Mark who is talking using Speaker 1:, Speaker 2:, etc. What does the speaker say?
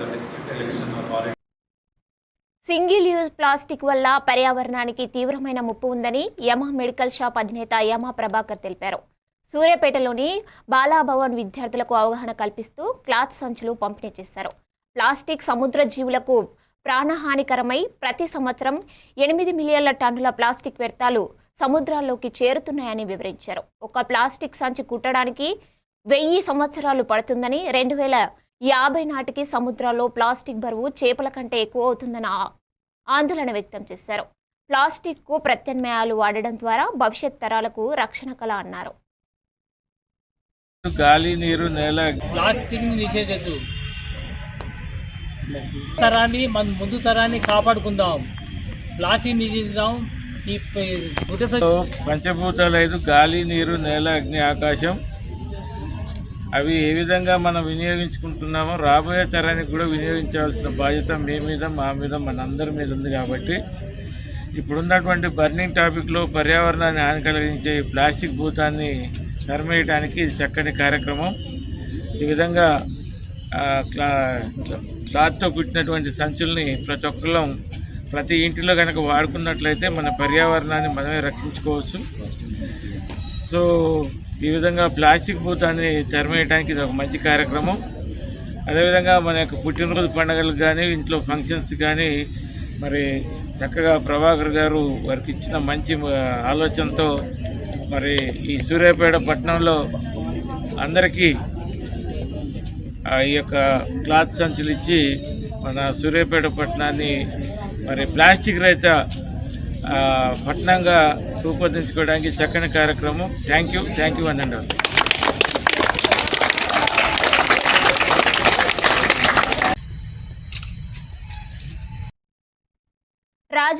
Speaker 1: the district election authority.
Speaker 2: Single use plastic వల్ల పర్యావరణానికి తీవ్రమైన ముప్పు ఉందని యమ మెడికల్ షాప్ అధినేత యమ ప్రభాకర్ తెలిపారు. సూర్యాపేటలోని బాలాభవన్ విద్యార్థులకు అవగాహన కల్పిస్తూ క్లాత్ సంచులు పంపిణీ చేశారు. ప్లాస్టిక్ సముద్ర జీవులకు ప్రాణహానికరమై ప్రతి సంవత్సరం ఎనిమిది మిలియన్ల టన్నుల ప్లాస్టిక్ వ్యర్థాలు సముద్రాల్లోకి చేరుతున్నాయని వివరించారు. ఒక ప్లాస్టిక్ సంచి కుట్టడానికి వెయ్యి సంవత్సరాలు పడుతుందని రెండు వేల యాభై నాటికి సముద్రాల్లో ప్లాస్టిక్ బరువు చేపల కంటే ఎక్కువ అవుతుందన్న ఆందోళన వ్యక్తం చేశారు. ప్లాస్టిక్కు ప్రత్యామ్నాయాలు వాడడం ద్వారా భవిష్యత్ తరాలకు రక్షణ కల అన్నారు.
Speaker 3: గాలి నీరు నేల.
Speaker 4: ప్లాస్టిక్ని నిషేధించు. తరాన్ని మన ముందు తరాన్ని కాపాడుకుందాం. ప్లాస్టిక్ నిషేధిద్దాం. ఈ
Speaker 3: గాలి నీరు నేల అగ్ని ఆకాశం అవి ఏ విధంగా మనం వినియోగించుకుంటున్నామో రాబోయే తరానికి కూడా వినియోగించాల్సిన బాధ్యత మీ మీద మా మీద మనందరి మీద ఉంది కాబట్టి ఇప్పుడున్నటువంటి బర్నింగ్ టాపిక్లో పర్యావరణాన్ని హాని కలిగించే ఈ ప్లాస్టిక్ భూతాన్ని తరిమేయడానికి ఇది చక్కని కార్యక్రమం. ఈ విధంగా క్లా క్లాత్తో కుట్టినటువంటి సంచుల్ని ప్రతి ఒక్కళ్ళం ప్రతి ఇంటిలో కనుక వాడుకున్నట్లయితే మన పర్యావరణాన్ని మనమే రక్షించుకోవచ్చు. సో ఈ విధంగా ప్లాస్టిక్ పూతాన్ని తరిమేయడానికి ఇది ఒక మంచి కార్యక్రమం. అదేవిధంగా మన యొక్క పుట్టినరోజు పండుగలకు కానీ ఇంట్లో ఫంక్షన్స్ కానీ మరి చక్కగా ప్రభాకర్ గారు వారికి ఇచ్చిన మంచి ఆలోచనతో మరి ఈ సూర్యాపేట పట్టణంలో అందరికీ ఆ, ఈ యొక్క క్లాత్ సంచులు ఇచ్చి మన సూర్యాపేట పట్టణాన్ని మరి ప్లాస్టిక్ రహిత పట్టణంగా రూపొందించుకోవడానికి చక్కని కార్యక్రమం. థ్యాంక్ యూ థ్యాంక్ యూ అండి
Speaker 2: రాజు